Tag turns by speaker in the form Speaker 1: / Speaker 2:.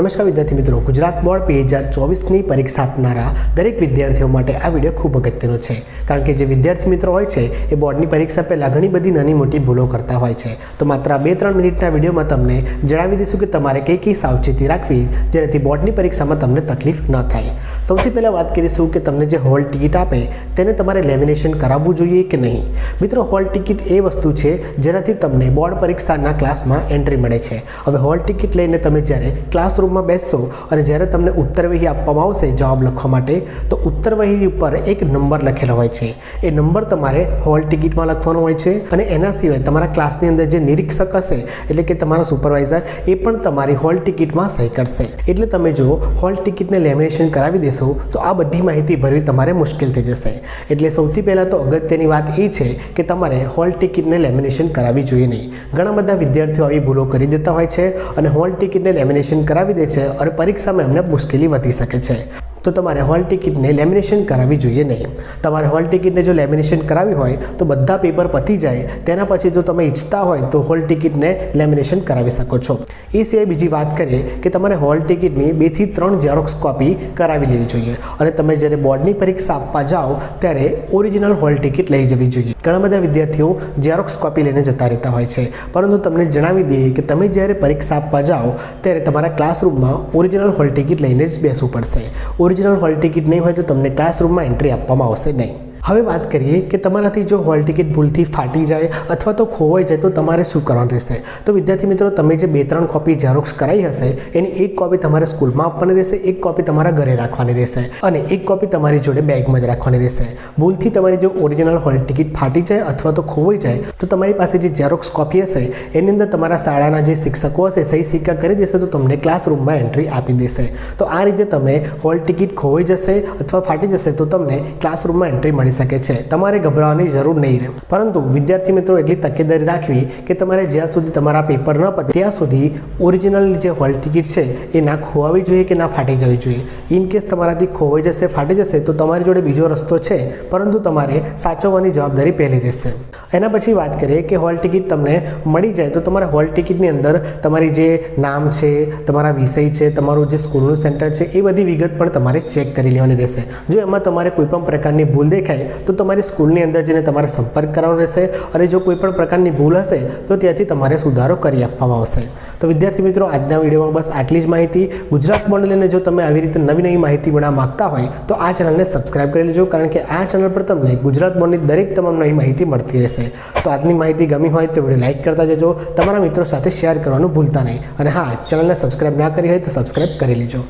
Speaker 1: નમસ્કાર વિદ્યાર્થી મિત્રો. ગુજરાત બોર્ડ બે હજાર ચોવીસની પરીક્ષા આપનારા દરેક વિદ્યાર્થીઓ માટે આ વીડિયો ખૂબ અગત્યનો છે. કારણ કે જે વિદ્યાર્થી મિત્રો હોય છે, એ બોર્ડની પરીક્ષા પહેલાં ઘણી બધી નાની મોટી ભૂલો કરતા હોય છે. તો માત્ર બે ત્રણ મિનિટના વિડીયોમાં તમને જણાવી દઈશું કે તમારે કઈ કઈ સાવચેતી રાખવી જેનાથી બોર્ડની પરીક્ષામાં તમને તકલીફ ન થાય. સૌથી પહેલાં વાત કરીશું કે તમને જે હોલ ટિકિટ આપે, તેને તમારે લેમિનેશન કરાવવું જોઈએ કે નહીં? મિત્રો, હોલ ટિકિટ એ વસ્તુ છે જેનાથી તમને બોર્ડ પરીક્ષાના ક્લાસમાં એન્ટ્રી મળે છે. હવે હોલ ટિકિટ લઈને તમે જ્યારે ક્લાસરૂમમાં બેસશો અને જ્યારે તમને ઉત્તરવહી આપવામાં આવશે જવાબ લખવા માટે, તો ઉત્તરવહીની ઉપર એક નંબર લખેલો હોય છે. એ નંબર તમારે હોલ ટિકિટમાં લખવાનો હોય છે અને એના સિવાય તમારા ક્લાસની અંદર જે નિરીક્ષક હશે, એટલે કે તમારા સુપરવાઇઝર, એ પણ તમારી હોલ ટિકિટમાં સહી કરશે. એટલે તમે જો હોલ ટિકિટને લેમિનેશન કરાવી દેશો, તો આ બધી માહિતી ભરવી તમારે મુશ્કેલ થઈ જશે. એટલે સૌથી પહેલાં તો અગત્યની વાત એ છે કે તમારે હોલ ટિકિટને લેમિનેશન કરાવવી જોઈએ નહીં. ઘણા બધા વિદ્યાર્થીઓ આવી ભૂલો કરી દેતા હોય છે અને હોલ ટિકિટને લેમિનેશન કરાવી દે છે અને પરીક્ષામાં એમને મુશ્કેલી વધી શકે છે. તો તમારે હોલ ટિકિટને લેમિનેશન કરાવવી જોઈએ નહીં. તમારે હોલ ટિકિટને જો લેમિનેશન કરાવી હોય, તો બધા પેપર પતી જાય. તેના પછી જો તમે ઈચ્છતા હોય, તો હોલ ટિકિટને લેમિનેશન કરાવી શકો છો. એ સિવાય બીજી વાત કરીએ કે તમારે હોલ ટિકિટની બેથી ત્રણ ઝેરોક્સ કોપી કરાવી લેવી જોઈએ. અને તમે જ્યારે બોર્ડની પરીક્ષા આપવા જાઓ, ત્યારે ઓરિજિનલ હોલ ટિકિટ લઈ જવી જોઈએ. ઘણા બધા વિદ્યાર્થીઓ ઝેરોક્સ કોપી લઈને જતા રહેતા હોય છે. પરંતુ તમને જણાવી દઈએ કે તમે જ્યારે પરીક્ષા આપવા જાઓ, ત્યારે તમારા ક્લાસરૂમમાં ઓરિજિનલ હોલ ટિકિટ લઈને જ બેસવું પડશે. ઓરિજિનલ હોલ ટિકિટ નહીં હોય તો તમને ક્લાસરૂમમાં એન્ટ્રી આપવામાં આવશે નહીં. હવે વાત કરીએ કે તમારાથી જો હોલ ટિકિટ ભૂલથી ફાટી જાય અથવા તો ખોવાઈ જાય તો તમારે શું કરવાનું રહેશે? તો વિદ્યાર્થી મિત્રો, તમે જે બે ત્રણ કોપી ઝેરોક્સ કરાવી હશે, એની એક કોપી તમારે સ્કૂલમાં આપવાની રહેશે, એક કોપી તમારા ઘરે રાખવાની રહેશે અને એક કોપી તમારી જોડે બેગમાં જ રાખવાની રહેશે. ભૂલથી તમારી જો ઓરિજિનલ હોલ ટિકિટ ફાટી જાય અથવા તો ખોવાઈ જાય, તો તમારી પાસે જે ઝેરોક્સ કોપી હશે, એની અંદર તમારા શાળાના જે શિક્ષકો હશે, સહી સિક્કા કરી દેશે, તો તમને ક્લાસરૂમમાં એન્ટ્રી આપી દેશે. તો આ રીતે તમે હોલ ટિકિટ ખોવાઈ જશે અથવા ફાટી જશે, તો તમને ક્લાસરૂમમાં એન્ટ્રી મળી શકે છે. તમારે ગભરાવાની જરૂર નહીં રહે. પરંતુ વિદ્યાર્થી મિત્રો, એટલી તકેદારી રાખવી કે તમારે જ્યાં સુધી તમારા પેપર ન પતે, ત્યાં સુધી ઓરિજિનલ જે હોલ ટિકિટ છે, એ ના ખોવાવી જોઈએ કે ના ફાટી જવી જોઈએ. ઇન કેસ તમારાથી ખોવાઈ જશે, ફાટી જશે, તો તમારી જોડે બીજો રસ્તો છે, પરંતુ તમારે સાચવવાની જવાબદારી પહેલી રહેશે. એના પછી વાત કરીએ કે હોલ ટિકિટ તમને મળી જાય, તો તમારે હોલ ટિકિટની અંદર તમારી જે નામ છે, તમારા વિષય છે, તમારું જે સ્કૂલનું સેન્ટર છે, એ બધી વિગત પણ તમારે ચેક કરી લેવાની રહેશે. જો એમાં તમારે કોઈપણ પ્રકારની ભૂલ દેખાય તો તમારી સ્કૂલની અંદર જઈને તમારે સંપર્ક કરવાનો રહેશે અને જો કોઈ પણ પ્રકારની ભૂલ હશે, તો ત્યાંથી તમારે સુધારો કરી આપવામાં આવશે. તો વિદ્યાર્થી મિત્રો, આજના વિડીયોમાં બસ આટલી જ માહિતી. ગુજરાત બોર્ડ લઈને જો તમે આવી રીતે નવી નવી માહિતી મેળવવા માગતા હોય, તો આ ચેનલને સબસ્ક્રાઇબ કરી લેજો, કારણ કે આ ચેનલ પર તમને ગુજરાત બોર્ડની દરેક તમામ નવી માહિતી મળતી રહેશે. તો આજની માહિતી ગમી હોય તો વીડિયો લાઇક કરતા જજો, તમારા મિત્રો સાથે શેર કરવાનું ભૂલતા નહીં. અને હા, ચેનલને સબસ્ક્રાઇબ ના કરી હોય તો સબસ્ક્રાઇબ કરી લેજો.